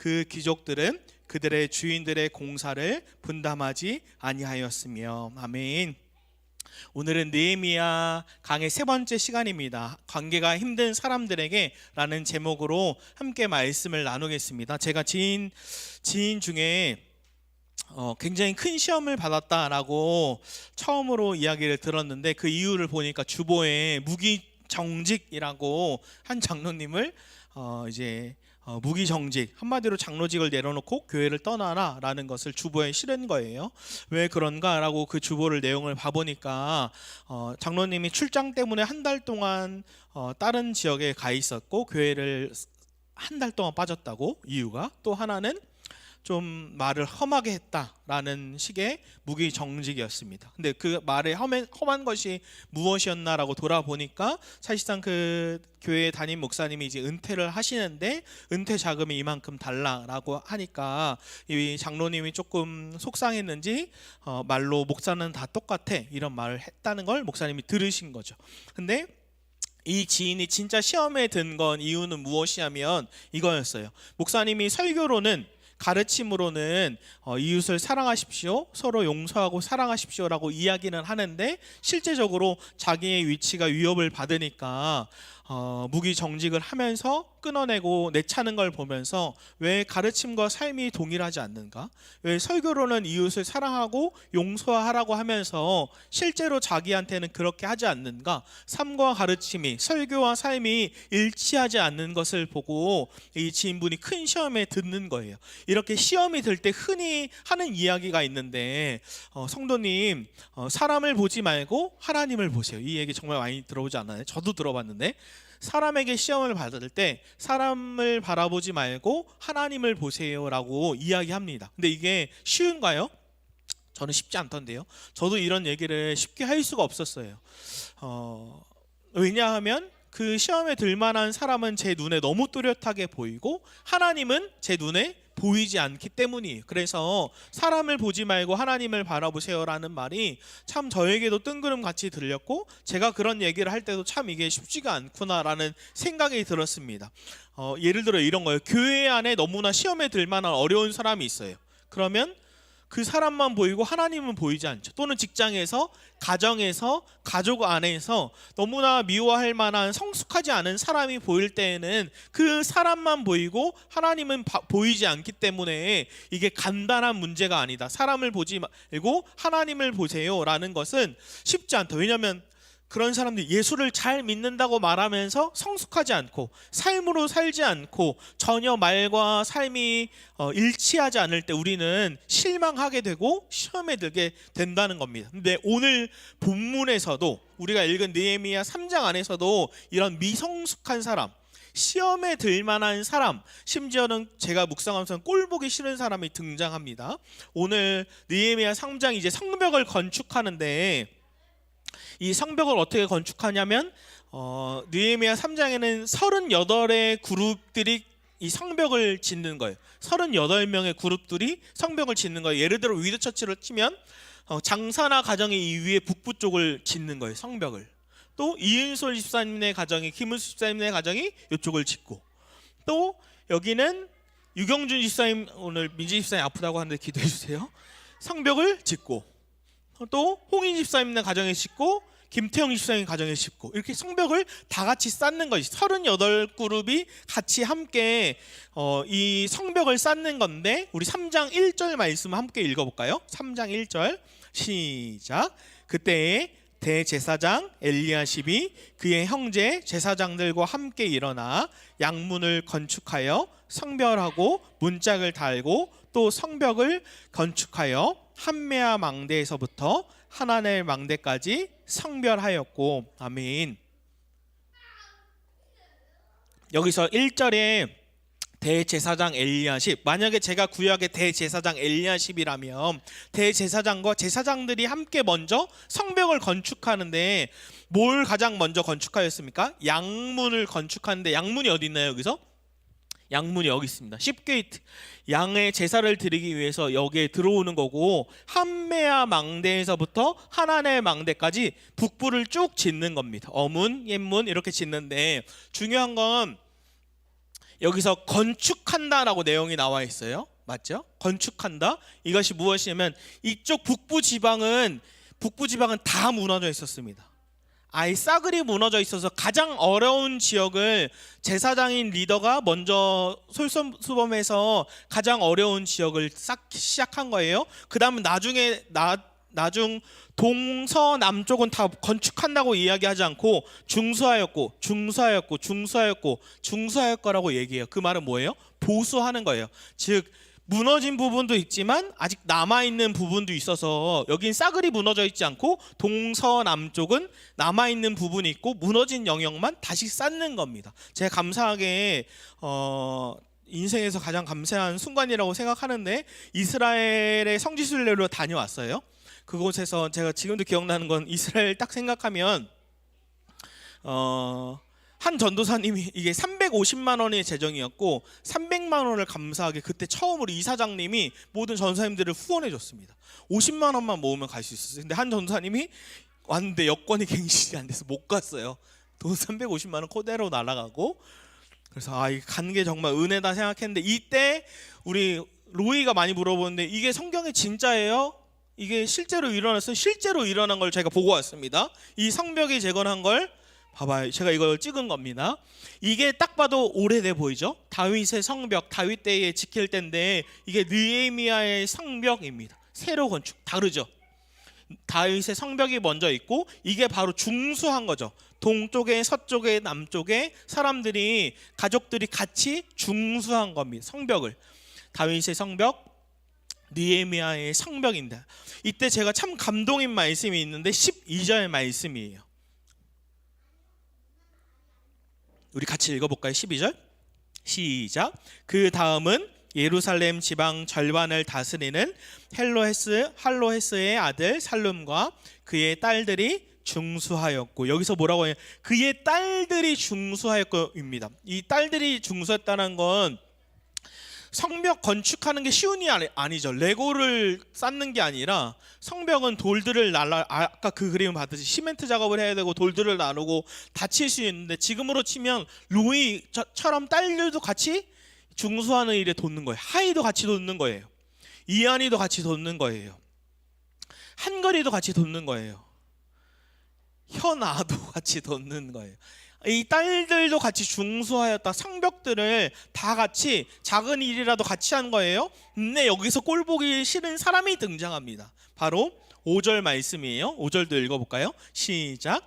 그 귀족들은 그들의 주인들의 공사를 분담하지 아니하였으며 아멘. 오늘은 느헤미야 강의 세 번째 시간입니다. 관계가 힘든 사람들에게라는 제목으로 함께 말씀을 나누겠습니다. 제가 지인 지인 중에 어, 굉장히 큰 시험을 받았다라고 처음으로 이야기를 들었는데 그 이유를 보니까 주보에 무기정직이라고 한 장로님을 어, 이제 어, 무기정직 한마디로 장로직을 내려놓고 교회를 떠나라라는 것을 주보에 실은 거예요. 왜 그런가라고 그 주보를 내용을 봐보니까 어, 장로님이 출장 때문에 한 달 동안 어, 다른 지역에 가 있었고 교회를 한 달 동안 빠졌다고 이유가 또 하나는 좀 말을 험하게 했다라는 식의 무기 정직이었습니다. 근데 그 말의 험한, 험한 것이 무엇이었나라고 돌아보니까 사실상 그 교회 담임 목사님이 이제 은퇴를 하시는데 은퇴 자금이 이만큼 달라라고 하니까 이 장로님이 조금 속상했는지 어, 말로 목사는 다 똑같아 이런 말을 했다는 걸 목사님이 들으신 거죠. 근데 이 지인이 진짜 시험에 든 건 이유는 무엇이냐면 이거였어요. 목사님이 설교로는 가르침으로는 어, 이웃을 사랑하십시오, 서로 용서하고 사랑하십시오라고 이야기는 하는데 실제적으로 자기의 위치가 위협을 받으니까 어, 무기 정직을 하면서 끊어내고 내차는 걸 보면서 왜 가르침과 삶이 동일하지 않는가? 왜 설교로는 이웃을 사랑하고 용서하라고 하면서 실제로 자기한테는 그렇게 하지 않는가? 삶과 가르침이 설교와 삶이 일치하지 않는 것을 보고 이 지인분이 큰 시험에 듣는 거예요. 이렇게 시험이 들 때 흔히 하는 이야기가 있는데 어, 성도님 어, 사람을 보지 말고 하나님을 보세요. 이 얘기 정말 많이 들어보지 않나요? 저도 들어봤는데 사람에게 시험을 받을 때 사람을 바라보지 말고 하나님을 보세요라고 이야기합니다. 근데 이게 쉬운가요? 저는 쉽지 않던데요. 저도 이런 얘기를 쉽게 할 수가 없었어요. 어, 왜냐하면 그 시험에 들 만한 사람은 제 눈에 너무 뚜렷하게 보이고 하나님은 제 눈에 보이지 않기 때문이에요. 그래서 사람을 보지 말고 하나님을 바라보세요라는 말이 참 저에게도 뜬구름 같이 들렸고 제가 그런 얘기를 할 때도 참 이게 쉽지가 않구나라는 생각이 들었습니다. 어, 예를 들어 이런 거예요. 교회 안에 너무나 시험에 들 만한 어려운 사람이 있어요. 그러면 그 사람만 보이고 하나님은 보이지 않죠. 또는 직장에서, 가정에서, 가족 안에서 너무나 미워할 만한 성숙하지 않은 사람이 보일 때에는 그 사람만 보이고 하나님은 바- 보이지 않기 때문에 이게 간단한 문제가 아니다. 사람을 보지 말고 하나님을 보세요라는 것은 쉽지 않다. 왜냐하면 그런 사람들이 예수를 잘 믿는다고 말하면서 성숙하지 않고 삶으로 살지 않고 전혀 말과 삶이 어, 일치하지 않을 때 우리는 실망하게 되고 시험에 들게 된다는 겁니다. 근데 오늘 본문에서도 우리가 읽은 느헤미야 3장 안에서도 이런 미성숙한 사람 시험에 들 만한 사람, 심지어는 제가 묵상하면서 꼴 보기 싫은 사람이 등장합니다. 오늘 느헤미야 3장 이제 성벽을 건축하는데 이 성벽을 어떻게 건축하냐면 어, 느헤미야 3장에는 38의 그룹들이 이 성벽을 짓는 거예요. 38명의 그룹들이 성벽을 짓는 거예요. 예를 들어 위드 처치를 치면 어, 장사나 가정이 이 위에 북부 쪽을 짓는 거예요. 성벽을. 또 이은솔 집사님의 가정이 김은수 집사님의 가정이 이쪽을 짓고 또 여기는 유경준 집사님 오늘 민지 집사님 아프다고 하는데 기도해 주세요. 성벽을 짓고 또 홍인 집사님의 가정에 짓고 김태형 집사님 가정에 짓고 이렇게 성벽을 다 같이 쌓는 것이 38그룹이 같이 함께 어, 이 성벽을 쌓는 건데 우리 3장 1절 말씀 함께 읽어볼까요? 3장 1절. 시작. 그때에 대제사장 엘리야십이 그의 형제 제사장들과 함께 일어나 양문을 건축하여 성별하고 문짝을 달고 또 성벽을 건축하여 한메아 망대에서부터 하나넬 망대까지 성별하였고 아멘. 여기서 1절에 대제사장 엘리야십 만약에 제가 구약의 대제사장 엘리야십이라면 대제사장과 제사장들이 함께 먼저 성벽을 건축하는데 뭘 가장 먼저 건축하였습니까? 양문을 건축하는데 양문이 어디 있나요 여기서? 양문이 여기 있습니다. 10게이트. 양의 제사를 드리기 위해서 여기에 들어오는 거고 한메아 망대에서부터 하나넬 망대까지 북부를 쭉 짓는 겁니다. 어문, 옛문 이렇게 짓는데 중요한 건 여기서 건축한다라고 내용이 나와 있어요. 맞죠? 건축한다. 이것이 무엇이냐면 이쪽 북부 지방은 북부 지방은 다 무너져 있었습니다. 아예 싸그리 무너져 있어서 가장 어려운 지역을 제사장인 리더가 먼저 솔선수범해서 가장 어려운 지역을 싹 시작한 거예요. 그 다음에 나중에 나 나중 동서 남쪽은 다 건축한다고 이야기하지 않고 중수하였고 중수하였고 중수하였고 중수하였거라고 얘기해요. 그 말은 뭐예요? 보수하는 거예요. 즉 무너진 부분도 있지만 아직 남아 있는 부분도 있어서 여긴 싸그리 무너져 있지 않고 동서 남쪽은 남아 있는 부분이 있고 무너진 영역만 다시 쌓는 겁니다. 제가 감사하게 어 인생에서 가장 감사한 순간이라고 생각하는데 이스라엘의 성지순례로 다녀왔어요. 그곳에서 제가 지금도 기억나는 건 이스라엘 딱 생각하면 어, 한 전도사님이 이게 350만 원의 재정이었고 300만 원을 감사하게 그때 처음으로 이사장님이 모든 전사님들을 후원해 줬습니다. 50만 원만 모으면 갈 수 있었어요. 근데 한 전도사님이 왔는데 여권이 갱신이 안 돼서 못 갔어요. 돈 350만 원 그대로 날아가고 그래서 아, 이 가는 게 정말 은혜다 생각했는데 이때 우리 로이가 많이 물어보는데 이게 성경에 진짜예요? 이게 실제로 일어났어요? 실제로 일어난 걸 제가 보고 왔습니다. 이 성벽이 재건한 걸 봐봐요. 제가 이걸 찍은 겁니다. 이게 딱 봐도 오래돼 보이죠? 다윗의 성벽, 다윗 때에 지킬 때인데 이게 느헤미야의 성벽입니다. 새로 건축, 다르죠? 다윗의 성벽이 먼저 있고 이게 바로 중수한 거죠. 동쪽에 서쪽에 남쪽에 사람들이 가족들이 같이 중수한 겁니다. 성벽을 다윗의 성벽, 느헤미야의 성벽인데 이때 제가 참 감동인 말씀이 있는데 12절 말씀이에요. 우리 같이 읽어볼까요? 12절 시작. 그 다음은 예루살렘 지방 절반을 다스리는 헬로헤스 할로헤스의 아들 살룸과 그의 딸들이 중수하였고 여기서 뭐라고 해요? 그의 딸들이 중수하였고입니다. 이 딸들이 중수했다는 건 성벽 건축하는 게 쉬운 일이 아니- 아니 죠. 레고를 쌓는 게 아니라 성벽은 돌들을 날라 아까 그 그림 봤듯이 시멘트 작업을 해야 되고 돌들을 나누고 다칠 수 있는데 지금으로 치면 루이처럼 딸들도 같이 중수하는 일에 돕는 거예요. 하이도 같이 돕는 거예요. 이한이도 같이 돕는 거예요. 한거리도 같이 돕는 거예요. 현아도 같이 돕는 거예요. 이 딸들도 같이 중수하였다. 성벽들을 다 같이 작은 일이라도 같이 한 거예요. 근데 여기서 꼴 보기 싫은 사람이 등장합니다. 바로 5절 말씀이에요. 5절도 읽어볼까요? 시작.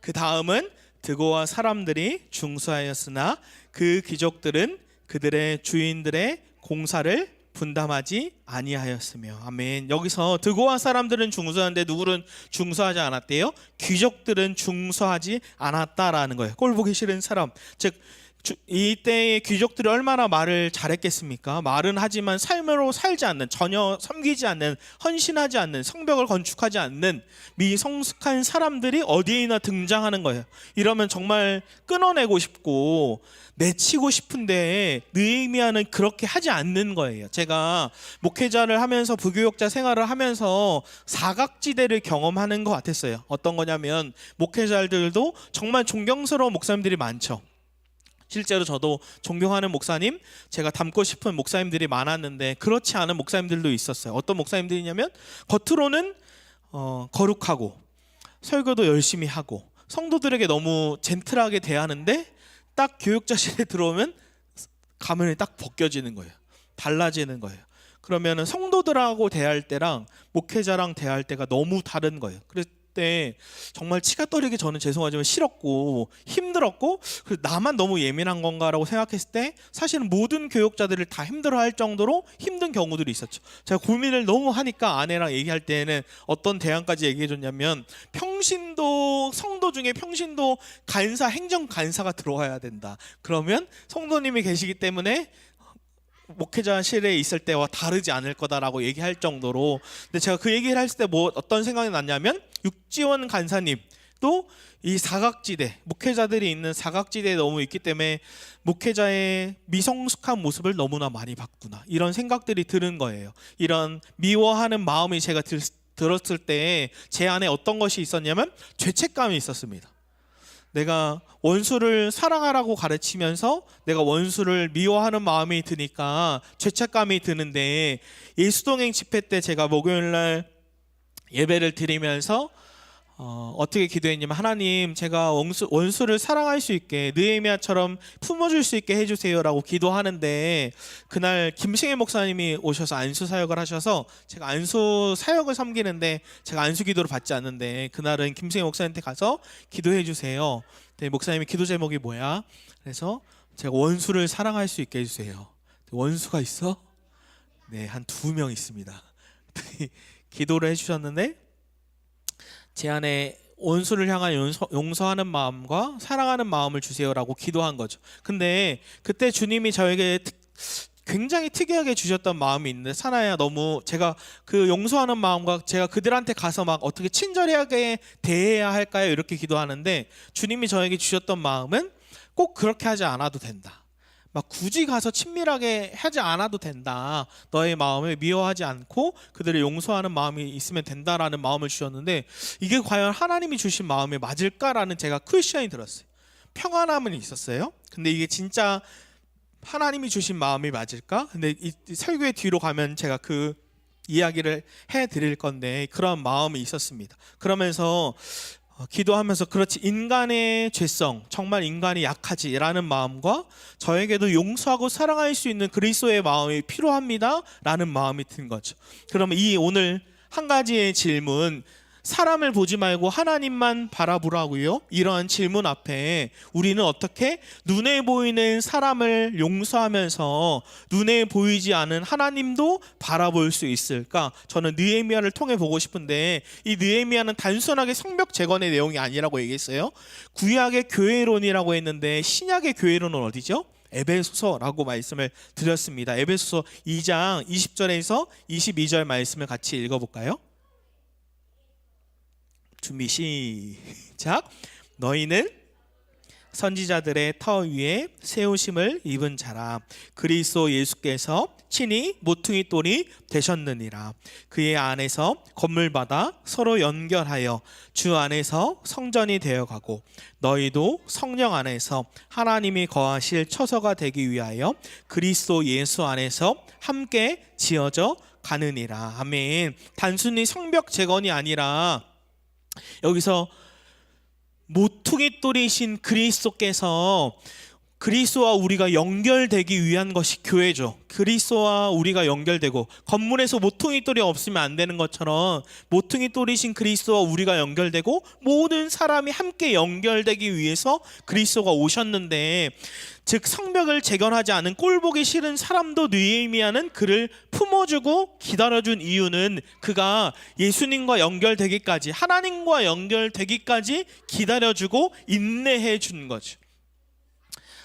그 다음은 드고와 사람들이 중수하였으나 그 귀족들은 그들의 주인들의 공사를 분담하지 아니하였으며 아멘. 여기서 드고와 사람들은 중수하는데 누구는 중수하지 않았대요? 귀족들은 중수하지 않았다라는 거예요. 꼴 보기 싫은 사람. 즉 주- 이때의 귀족들이 얼마나 말을 잘했겠습니까? 말은 하지만 삶으로 살지 않는 전혀 섬기지 않는 헌신하지 않는 성벽을 건축하지 않는 미성숙한 사람들이 어디에나 등장하는 거예요. 이러면 정말 끊어내고 싶고 내치고 싶은데 느헤미야는 그렇게 하지 않는 거예요. 제가 목회자를 하면서 부교육자 생활을 하면서 사각지대를 경험하는 것 같았어요. 어떤 거냐면 목회자들도 정말 존경스러운 목사님들이 많죠. 실제로 저도 존경하는 목사님, 제가 닮고 싶은 목사님들이 많았는데 그렇지 않은 목사님들도 있었어요. 어떤 목사님들이냐면 겉으로는 어, 거룩하고 설교도 열심히 하고 성도들에게 너무 젠틀하게 대하는데 딱 교육자실에 들어오면 가면이 딱 벗겨지는 거예요. 달라지는 거예요. 그러면은 성도들하고 대할 때랑 목회자랑 대할 때가 너무 다른 거예요. 그 때 정말 치가 떨리게 저는 죄송하지만 싫었고 힘들었고 나만 너무 예민한 건가라고 생각했을 때 사실은 모든 교육자들을 다 힘들어할 정도로 힘든 경우들이 있었죠. 제가 고민을 너무 하니까 아내랑 얘기할 때는 어떤 대안까지 얘기해줬냐면 평신도 성도 중에 평신도 간사 행정 간사가 들어와야 된다. 그러면 성도님이 계시기 때문에 목회자실에 있을 때와 다르지 않을 거다라고 얘기할 정도로. 근데 제가 그 얘기를 했을 때 뭐 어떤 생각이 났냐면 육지원 간사님 또 이 사각지대 목회자들이 있는 사각지대에 너무 있기 때문에 목회자의 미성숙한 모습을 너무나 많이 봤구나. 이런 생각들이 드는 거예요. 이런 미워하는 마음이 제가 들, 들었을 때 제 안에 어떤 것이 있었냐면 죄책감이 있었습니다 내가 원수를 사랑하라고 가르치면서 내가 원수를 미워하는 마음이 드니까 죄책감이 드는데 예수동행 집회 때 제가 목요일 날 예배를 드리면서 어, 어떻게 기도했냐면 하나님 제가 원수, 원수를 사랑할 수 있게 느헤미야처럼 품어줄 수 있게 해주세요라고 기도하는데 그날 김승혜 목사님이 오셔서 안수 사역을 하셔서 제가 안수 사역을 섬기는데 제가 안수 기도를 받지 않는데 그날은 김승혜 목사님한테 가서 기도해 주세요. 네, 목사님의 기도 제목이 뭐야? 그래서 제가 원수를 사랑할 수 있게 해주세요. 원수가 있어? 네, 한 두 명 있습니다. 기도를 해주셨는데 제 안에 원수를 향한 용서, 용서 하는 마음과 사랑하는 마음을 주세요라고 기도한 거죠. 근데 그때 주님이 저에게 특- 굉장히 특이하게 주셨던 마음이 있는데 사나야 너무 제가 그 용서하는 마음과 제가 그들한테 가서 막 어떻게 친절하게 대해야 할까요? 이렇게 기도하는데 주님이 저에게 주셨던 마음은 꼭 그렇게 하지 않아도 된다. 막 굳이 가서 친밀하게 하지 않아도 된다. 너의 마음을 미워하지 않고 그들을 용서하는 마음이 있으면 된다라는 마음을 주셨는데 이게 과연 하나님이 주신 마음에 맞을까라는 제가 퀘션이 들었어요. 평안함은 있었어요. 근데 이게 진짜 하나님이 주신 마음이 맞을까? 근데 이 설교의 뒤로 가면 제가 그 이야기를 해 드릴 건데 그런 마음이 있었습니다. 그러면서 어, 기도하면서 그렇지 인간의 죄성 정말 인간이 약하지라는 마음과 저에게도 용서하고 사랑할 수 있는 그리스도의 마음이 필요합니다라는 마음이 든 거죠. 그러면 이 오늘 한 가지의 질문 사람을 보지 말고 하나님만 바라보라고요. 이러한 질문 앞에 우리는 어떻게 눈에 보이는 사람을 용서하면서 눈에 보이지 않은 하나님도 바라볼 수 있을까? 저는 느헤미야를 통해 보고 싶은데 이 느헤미야는 단순하게 성벽 재건의 내용이 아니라고 얘기했어요. 구약의 교회론이라고 했는데 신약의 교회론은 어디죠? 에베소서라고 말씀을 드렸습니다. 에베소서 2장 20절에서 22절 말씀을 같이 읽어볼까요? 준비 시작. 너희는 선지자들의 터 위에 세우심을 입은 자라. 그리스도 예수께서 친히 모퉁이 돌이 되셨느니라. 그의 안에서 건물 받아 서로 연결하여 주 안에서 성전이 되어 가고 너희도 성령 안에서 하나님이 거하실 처소가 되기 위하여 그리스도 예수 안에서 함께 지어져 가느니라. 아멘. 단순히 성벽 재건이 아니라 여기서 모퉁이 돌이신 그리스도께서 그리스도와 우리가 연결되기 위한 것이 교회죠. 그리스도와 우리가 연결되고 건물에서 모퉁이 돌이 없으면 안 되는 것처럼 모퉁이 돌이신 그리스도와 우리가 연결되고 모든 사람이 함께 연결되기 위해서 그리스도가 오셨는데 즉 성벽을 재건하지 않은 꼴보기 싫은 사람도 느헤미야는 그를 품어주고 기다려준 이유는 그가 예수님과 연결되기까지 하나님과 연결되기까지 기다려주고 인내해 준 거죠.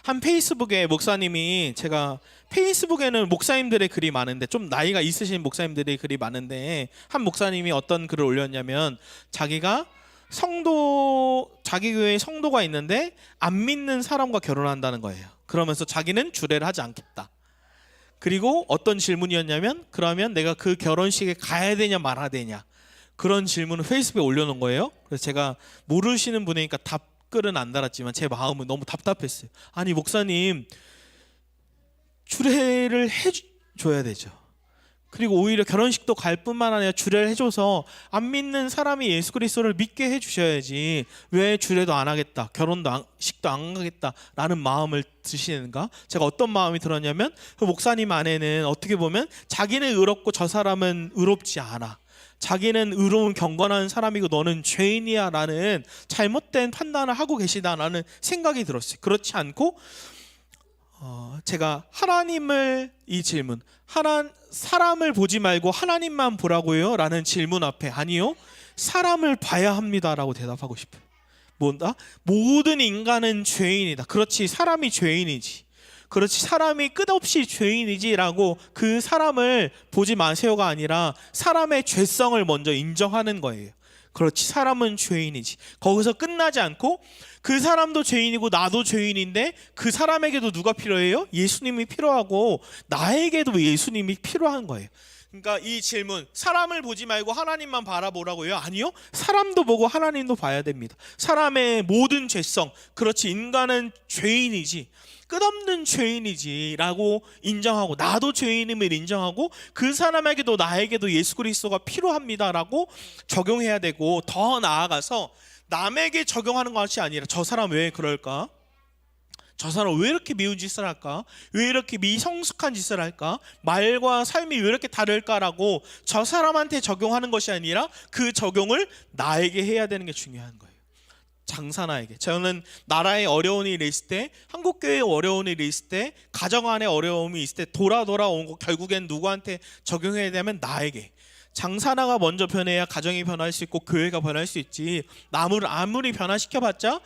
한 페이스북에 목사님이 제가 페이스북에는 목사님들의 글이 많은데 좀 나이가 있으신 목사님들의 글이 많은데 한 목사님이 어떤 글을 올렸냐면 자기가 성도 자기 교회에 성도가 있는데 안 믿는 사람과 결혼한다는 거예요. 그러면서 자기는 주례를 하지 않겠다. 그리고 어떤 질문이었냐면 그러면 내가 그 결혼식에 가야 되냐 말아야 되냐 그런 질문을 페이스북에 올려놓은 거예요. 그래서 제가 모르시는 분이니까 답 글은 안 달았지만 제 마음은 너무 답답했어요. 아니 목사님 주례를 해줘야 되죠. 그리고 오히려 결혼식도 갈 뿐만 아니라 주례를 해줘서 안 믿는 사람이 예수 그리스도를 믿게 해주셔야지 왜 주례도 안 하겠다 결혼도 안, 식도 안 가겠다라는 마음을 드시는가 제가 어떤 마음이 들었냐면 그 목사님 안에는 어떻게 보면 자기는 의롭고 저 사람은 의롭지 않아 자기는 의로운 경건한 사람이고 너는 죄인이야라는 잘못된 판단을 하고 계시다라는 생각이 들었어요 그렇지 않고 어, 제가 하나님을 이 질문 하나 사람을 보지 말고 하나님만 보라고요라는 질문 앞에 아니요 사람을 봐야 합니다라고 대답하고 싶어요. 뭔다? 모든 인간은 죄인이다. 그렇지 사람이 죄인이지. 그렇지 사람이 끝없이 죄인이지라고 그 사람을 보지 마세요가 아니라 사람의 죄성을 먼저 인정하는 거예요. 그렇지 사람은 죄인이지. 거기서 끝나지 않고 그 사람도 죄인이고 나도 죄인인데 그 사람에게도 누가 필요해요? 예수님이 필요하고 나에게도 예수님이 필요한 거예요. 그러니까 이 질문 사람을 보지 말고 하나님만 바라보라고요? 아니요. 사람도 보고 하나님도 봐야 됩니다. 사람의 모든 죄성 그렇지 인간은 죄인이지 끝없는 죄인이지라고 인정하고 나도 죄인임을 인정하고 그 사람에게도 나에게도 예수 그리스도가 필요합니다라고 적용해야 되고 더 나아가서 남에게 적용하는 것이 아니라 저 사람 왜 그럴까? 저 사람 왜 이렇게 미운 짓을 할까? 왜 이렇게 미성숙한 짓을 할까? 말과 삶이 왜 이렇게 다를까라고 저 사람한테 적용하는 것이 아니라 그 적용을 나에게 해야 되는 게 중요한 거예요. 장사나에게. 저는 나라에 어려운 일이 있을 때, 한국 교회에 어려운 일이 있을 때, 가정 안에 어려움이 있을 때 돌아 돌아온 거 결국엔 누구한테 적용해야 되면 나에게. 장사나가 먼저 변해야 가정이 변할 수 있고 교회가 변할 수 있지. 나무를 아무리 변화시켜봤자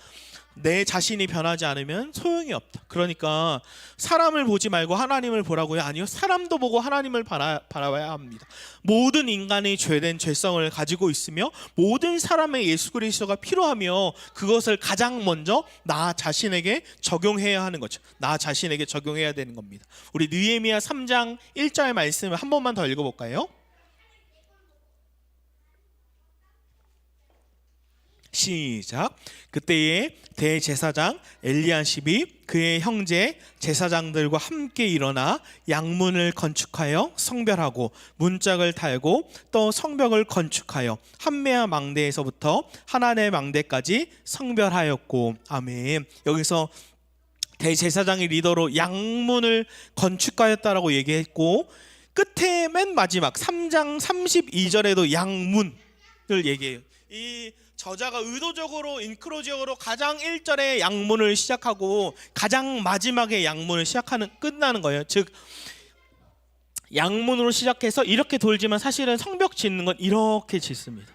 내 자신이 변하지 않으면 소용이 없다. 그러니까 사람을 보지 말고 하나님을 보라고요. 아니요. 사람도 보고 하나님을 바라, 바라봐야 합니다. 모든 인간이 죄된 죄성을 가지고 있으며 모든 사람의 예수 그리스도가 필요하며 그것을 가장 먼저 나 자신에게 적용해야 하는 거죠. 나 자신에게 적용해야 되는 겁니다. 우리 느헤미야 3장 1절 말씀을 한 번만 더 읽어 볼까요? 시작. 그때에 대제사장 엘리야십이 그의 형제 제사장들과 함께 일어나 양문을 건축하여 성별하고 문짝을 달고 또 성벽을 건축하여 한메아 망대에서부터 하나네 망대까지 성별하였고 아멘. 여기서 대제사장의 리더로 양문을 건축하였다라고 얘기했고 끝에 맨 마지막 3장 32절에도 양문을 얘기해요. 이 저자가 의도적으로 인크로지어로 가장 1절에 양문을 시작하고 가장 마지막에 양문을 시작하는 끝나는 거예요. 즉 양문으로 시작해서 이렇게 돌지만 사실은 성벽 짓는 건 이렇게 짓습니다.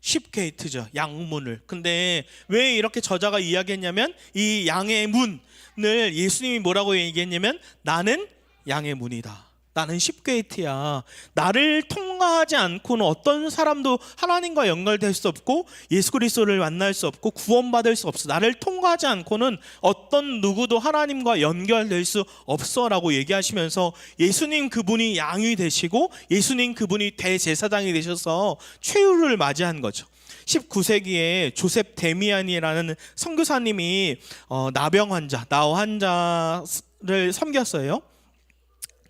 쉽게이트죠. 양문을. 근데 왜 이렇게 저자가 이야기했냐면 이 양의 문을 예수님이 뭐라고 얘기했냐면 나는 양의 문이다. 나는 10게이트야. 나를 통과하지 않고는 어떤 사람도 하나님과 연결될 수 없고 예수 그리스도를 만날 수 없고 구원받을 수 없어. 나를 통과하지 않고는 어떤 누구도 하나님과 연결될 수 없어라고 얘기하시면서 예수님 그분이 양이 되시고 예수님 그분이 대제사장이 되셔서 최후를 맞이한 거죠. 19세기에 조셉 데미안이라는 선교사님이 어, 나병 환자, 나 환자를 섬겼어요.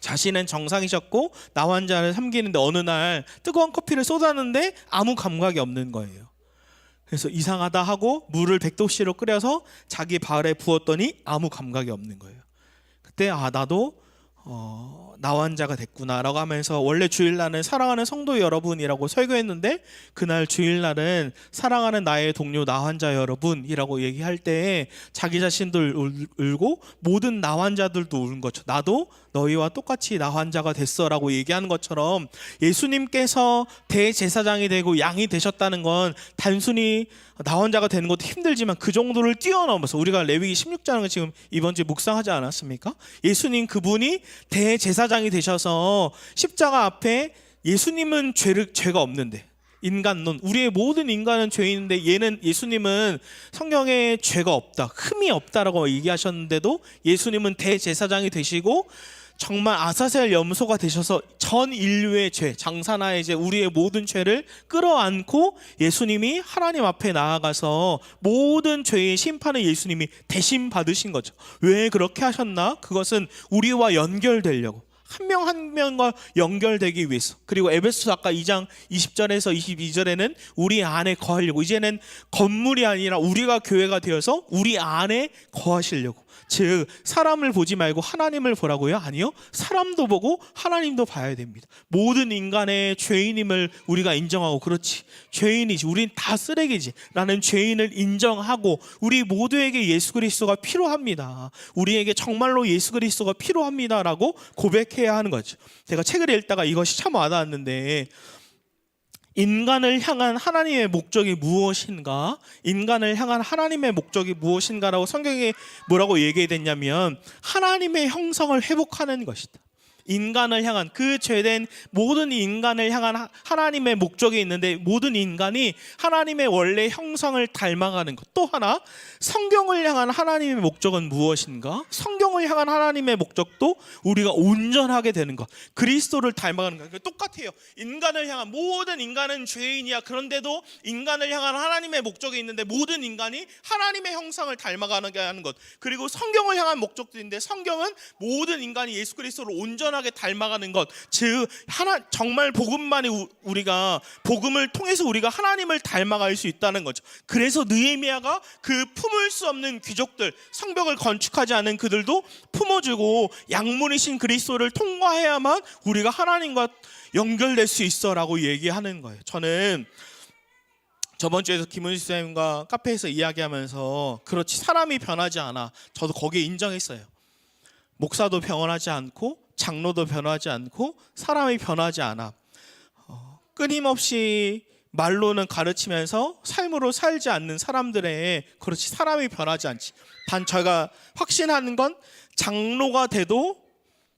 자신은 정상이셨고 나 환자를 섬기는데 어느 날 뜨거운 커피를 쏟았는데 아무 감각이 없는 거예요. 그래서 이상하다 하고 물을 100도씨로 끓여서 자기 발에 부었더니 아무 감각이 없는 거예요. 그때 아 나도 어, 나 환자가 됐구나라고 하면서 원래 주일날은 사랑하는 성도 여러분이라고 설교했는데 그날 주일날은 사랑하는 나의 동료 나 환자 여러분이라고 얘기할 때 자기 자신도 울- 울고 모든 나 환자들도 울 거죠. 나도 너희와 똑같이 나 환자가 됐어라고 얘기하는 것처럼 예수님께서 대제사장이 되고 양이 되셨다는 건 단순히 나 환자가 되는 것도 힘들지만 그 정도를 뛰어넘어서 우리가 레위기 16장을 지금 이번 주에 묵상하지 않았습니까? 예수님 그분이 대제사장이 되셔서 십자가 앞에 예수님은 죄를 죄가 없는데 인간론 우리의 모든 인간은 죄인인데 얘는 예수님은 성경에 죄가 없다 흠이 없다라고 얘기하셨는데도 예수님은 대제사장이 되시고 정말 아사셀 염소가 되셔서 전 인류의 죄, 장사나 이제 우리의 모든 죄를 끌어안고 예수님이 하나님 앞에 나아가서 모든 죄의 심판을 예수님이 대신 받으신 거죠. 왜 그렇게 하셨나? 그것은 우리와 연결되려고. 한 명 한 명과 연결되기 위해서. 그리고 에베소 아까 2장 20절에서 22절에는 우리 안에 거하려고. 이제는 건물이 아니라 우리가 교회가 되어서 우리 안에 거하시려고. 즉 사람을 보지 말고 하나님을 보라고요? 아니요. 사람도 보고 하나님도 봐야 됩니다. 모든 인간의 죄인임을 우리가 인정하고 그렇지. 죄인이지. 우린 다 쓰레기지 라는 죄인을 인정하고 우리 모두에게 예수 그리스도가 필요합니다. 우리에게 정말로 예수 그리스도가 필요합니다라고 고백해야 하는 거죠. 제가 책을 읽다가 이것이 참 와닿았는데 인간을 향한 하나님의 목적이 무엇인가? 인간을 향한 하나님의 목적이 무엇인가라고 성경에 뭐라고 얘기했냐면 하나님의 형성을 회복하는 것이다. 인간을 향한 그 죄된 모든 인간을 향한 하- 하나님의 목적이 있는데 모든 인간이 하나님의 원래 형상을 닮아가는 것. 또 하나 성경을 향한 하나님의 목적은 무엇인가? 성경을 향한 하나님의 목적도 우리가 온전하게 되는 것. 그리스도를 닮아가는 것. 그러니까 똑같아요. 인간을 향한 모든 인간은 죄인이야. 그런데도 인간을 향한 하나님의 목적이 있는데 모든 인간이 하나님의 형상을 닮아가게 하는 것. 그리고 성경을 향한 목적도 있는데 성경은 모든 인간이 예수 그리스도를 온전하게 닮아가는 것. 즉 하나 정말 복음만이 우- 우리가 복음을 통해서 우리가 하나님을 닮아갈 수 있다는 거죠. 그래서 느헤미야가 그 품을 수 없는 귀족들, 성벽을 건축하지 않은 그들도 품어주고 양문이신 그리스도를 통과해야만 우리가 하나님과 연결될 수 있어라고 얘기하는 거예요. 저는 저번 주에도 김은희 선생님과 카페에서 이야기하면서 그렇지 사람이 변하지 않아. 저도 거기에 인정했어요. 목사도 변하지 않고 장로도 변하지 않고 사람이 변하지 않아. 어, 끊임없이 말로는 가르치면서 삶으로 살지 않는 사람들의 그렇지 사람이 변하지 않지. 단 저희가 확신하는 건 장로가 돼도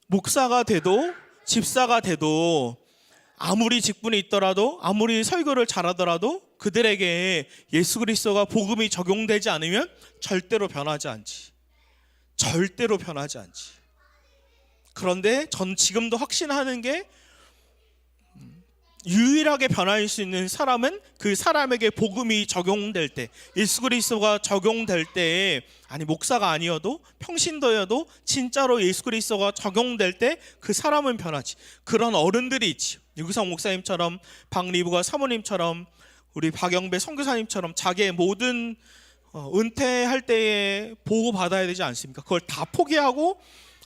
목사가 돼도 집사가 돼도 아무리 직분이 있더라도 아무리 설교를 잘하더라도 그들에게 예수 그리스도가 복음이 적용되지 않으면 절대로 변하지 않지. 절대로 변하지 않지. 그런데 전 지금도 확신하는 게 음, 유일하게 변할 수 있는 사람은 그 사람에게 복음이 적용될 때, 예수 그리스도가 적용될 때, 아니 목사가 아니어도 평신도여도 진짜로 예수 그리스도가 적용될 때 그 사람은 변하지. 그런 어른들이 있지. 유기성 목사님처럼 박리부가 사모님처럼 우리 박영배 선교사님처럼 자기의 모든 어, 은퇴할 때에 보호 받아야 되지 않습니까? 그걸 다 포기하고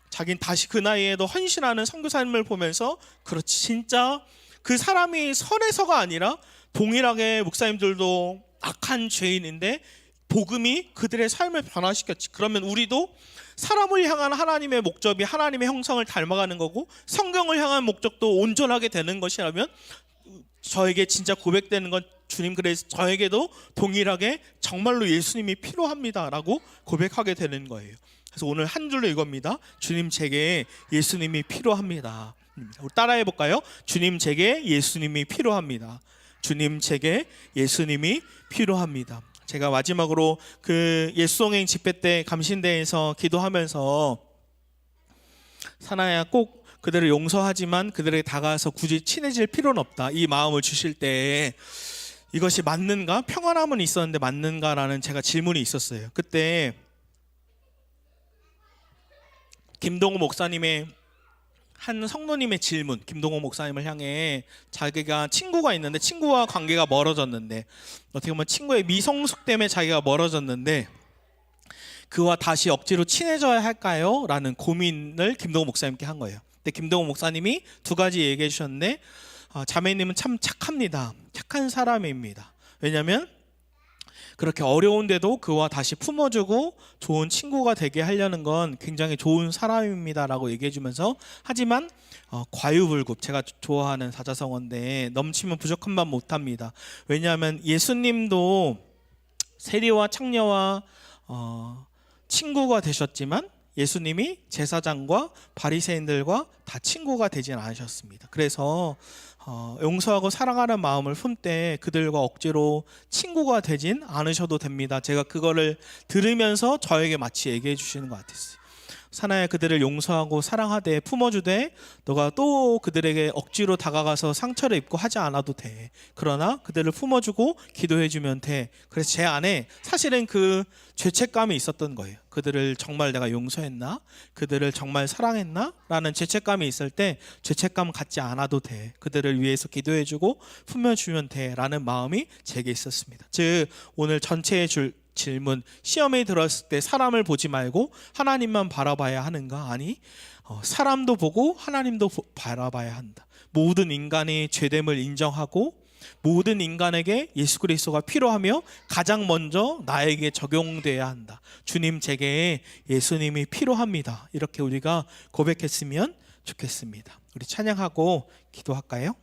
자긴 다시 그 나이에도 헌신하는 선교사님을 보면서 그렇지 진짜 그 사람이 선에서가 아니라 동일하게 목사님들도 악한 죄인인데 복음이 그들의 삶을 변화시켰지. 그러면 우리도 사람을 향한 하나님의 목적이 하나님의 형상을 닮아가는 거고 성경을 향한 목적도 온전하게 되는 것이라면 저에게 진짜 고백되는 건 주님 그래서 저에게도 동일하게 정말로 예수님이 필요합니다라고 고백하게 되는 거예요. 그래서 오늘 한 줄로 이겁니다. 주님 제게 예수님이 필요합니다. 따라해 볼까요? 주님 제게 예수님이 필요합니다. 주님 제게 예수님이 필요합니다. 제가 마지막으로 그 예수동행 집회 때 감신대에서 기도하면서 사나야 꼭 그들을 용서하지만 그들에게 다가가서 굳이 친해질 필요는 없다. 이 마음을 주실 때 이것이 맞는가? 평안함은 있었는데 맞는가라는 제가 질문이 있었어요. 그때 김동호 목사님의 한 성도님의 질문, 김동호 목사님을 향해 자기가 친구가 있는데 친구와 관계가 멀어졌는데 어떻게 보면 친구의 미성숙 때문에 자기가 멀어졌는데 그와 다시 억지로 친해져야 할까요? 라는 고민을 김동호 목사님께 한 거예요. 근데 김동호 목사님이 두 가지 얘기해 주셨는데 어, 자매님은 참 착합니다. 착한 사람입니다. 왜냐하면 그렇게 어려운데도 그와 다시 품어주고 좋은 친구가 되게 하려는 건 굉장히 좋은 사람입니다라고 얘기해 주면서 하지만 어, 과유불급 제가 좋아하는 사자성어인데 넘치면 부족함만 못합니다. 왜냐하면 예수님도 세리와 창녀와 어, 친구가 되셨지만 예수님이 제사장과 바리새인들과 다 친구가 되진 않으셨습니다. 그래서 어, 용서하고 사랑하는 마음을 품되 그들과 억지로 친구가 되진 않으셔도 됩니다. 제가 그거를 들으면서 저에게 마치 얘기해 주시는 것 같았어요. 사나야 그들을 용서하고 사랑하되 품어주되 너가 또 그들에게 억지로 다가가서 상처를 입고 하지 않아도 돼. 그러나 그들을 품어주고 기도해주면 돼. 그래서 제 안에 사실은 그 죄책감이 있었던 거예요. 그들을 정말 내가 용서했나? 그들을 정말 사랑했나? 라는 죄책감이 있을 때 죄책감 갖지 않아도 돼. 그들을 위해서 기도해주고 품어주면 돼. 라는 마음이 제게 있었습니다. 즉 오늘 전체의 줄 질문 시험에 들었을 때 사람을 보지 말고 하나님만 바라봐야 하는가? 아니 어, 사람도 보고 하나님도 보- 바라봐야 한다. 모든 인간의 죄됨을 인정하고 모든 인간에게 예수 그리스도가 필요하며 가장 먼저 나에게 적용돼야 한다. 주님 제게 예수님이 필요합니다. 이렇게 우리가 고백했으면 좋겠습니다. 우리 찬양하고 기도할까요?